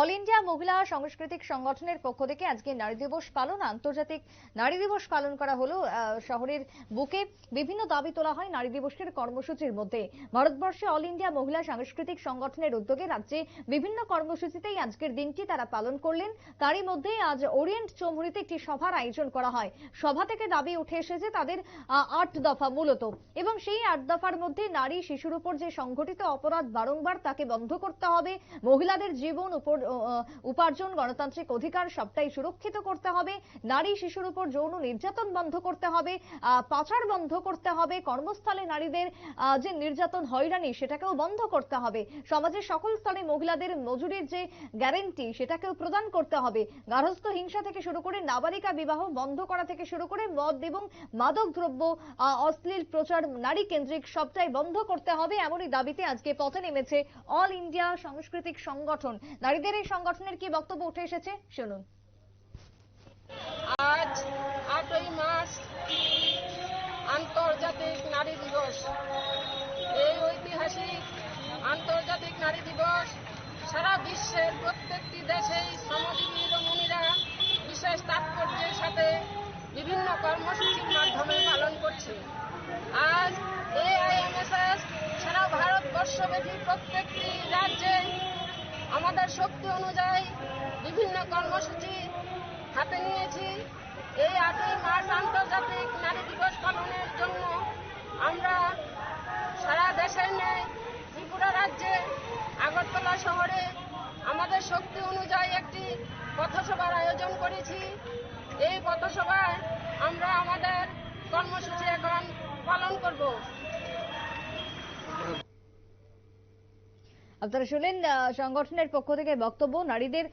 All India মহিলা সাংস্কৃতিক সংগঠনের পক্ষ থেকে আজকে নারী দিবস পালন, আন্তর্জাতিক নারী দিবস পালন করা হলো শহরের বুকে বিভিন্ন দাবি তোলা হয় নারী দিবসের কর্মসূচির মধ্যে। ভারতবর্ষে অল ইন্ডিয়া মহিলা সাংস্কৃতিক সংগঠনের উদ্যোগে রাজ্যে বিভিন্ন কর্মসূচিতেই আজকের দিনটি তারা পালন করলেন। তারই মধ্যে আজ ওরিয়েন্ট চৌমুহীতে একটি সভার আয়োজন করা হয়। সভা থেকে দাবি উঠে এসেছে তাদের আট দফা মূলত। এবং সেই আট দফার মধ্যে নারী, শিশুর উপর যে সংঘটিত অপরাধ বারংবার তাকে বন্ধ করতে হবে, মহিলাদের জীবন উপর উপার্জন, গণতান্ত্রিক অধিকার সবটাই সুরক্ষিত করতে হবে। নারী শিশুর উপর যৌন নির্যাতন বন্ধ করতে হবে। পাচার বন্ধ করতে হবে। কর্মস্থলে নারীদের যে নির্যাতন, হয়রানি, সেটাকেও বন্ধ করতে হবে। সমাজের সকল স্তরে মহিলাদের মজুরির যে গ্যারেন্টি, সেটাকেও প্রদান করতে হবে। গার্হস্থ্য হিংসা থেকে শুরু করে নাবালিকা বিবাহ বন্ধ করা থেকে শুরু করে মদ এবং মাদক দ্রব্য অশ্লীল প্রচার, নারী কেন্দ্রিক সবটাই বন্ধ করতে হবে। এমনই দাবিতে আজকে পথে নেমেছে অল ইন্ডিয়া সাংস্কৃতিক সংগঠন। নারীদের এই সংগঠনের কি বক্তব্য উঠে এসেছে? শুনুন। আজ আটই মার্চ, আন্তর্জাতিক নারী দিবস। এই ঐতিহাসিক আন্তর্জাতিক নারী দিবস সারা বিশ্বের প্রত্যেকটি দেশেই শ্রমজীবী রমণীরা বিশেষ তাৎপর্যের সাথে বিভিন্ন কর্মসূচির মাধ্যমে পালন করছে। আজ এআইএমএসএস সারা ভারতবর্ষব্যাপী প্রত্যেকটি রাজ্যে আমাদের শক্তি অনুযায়ী বিভিন্ন কর্মসূচি হাতে নিয়েছি। এই আটই মার্চ আন্তর্জাতিক নারী দিবস পালনের জন্য আমরা সারা দেশের ন্যায় ত্রিপুরা রাজ্যে, আগরতলা শহরে আমাদের শক্তি অনুযায়ী একটি পথসভার আয়োজন করেছি। এই পথসভায় আমরা আমাদের কর্মসূচি এখন পালন করব। আপনারা শুনলেন সংগঠনের পক্ষ থেকে বক্তব্য, নারীদের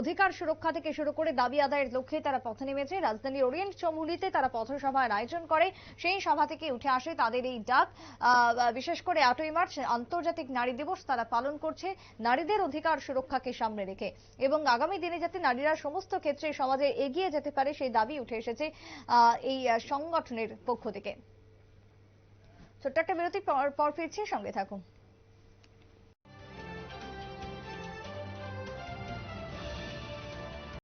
অধিকার সুরক্ষা থেকে শুরু করে দাবি আদায়ের লক্ষ্যে তারা পথে নেমেছে। রাজধানীর ওরিয়েন্ট চৌমুহীতে তারা পথসভার আয়োজন করে। সেই সভা থেকে উঠে আসে তাদের এই ডাক। বিশেষ করে আটই মার্চ, আন্তর্জাতিক নারী দিবস তারা পালন করছে নারীদের অধিকার সুরক্ষাকে সামনে রেখে। এবং আগামী দিনে যাতে নারীরা সমস্ত ক্ষেত্রে সমাজে এগিয়ে যেতে পারে, সেই দাবি উঠে এসেছে এই সংগঠনের পক্ষ থেকে। ছোট্ট একটা বিরতি পর ফিরছি, সঙ্গে থাকুন।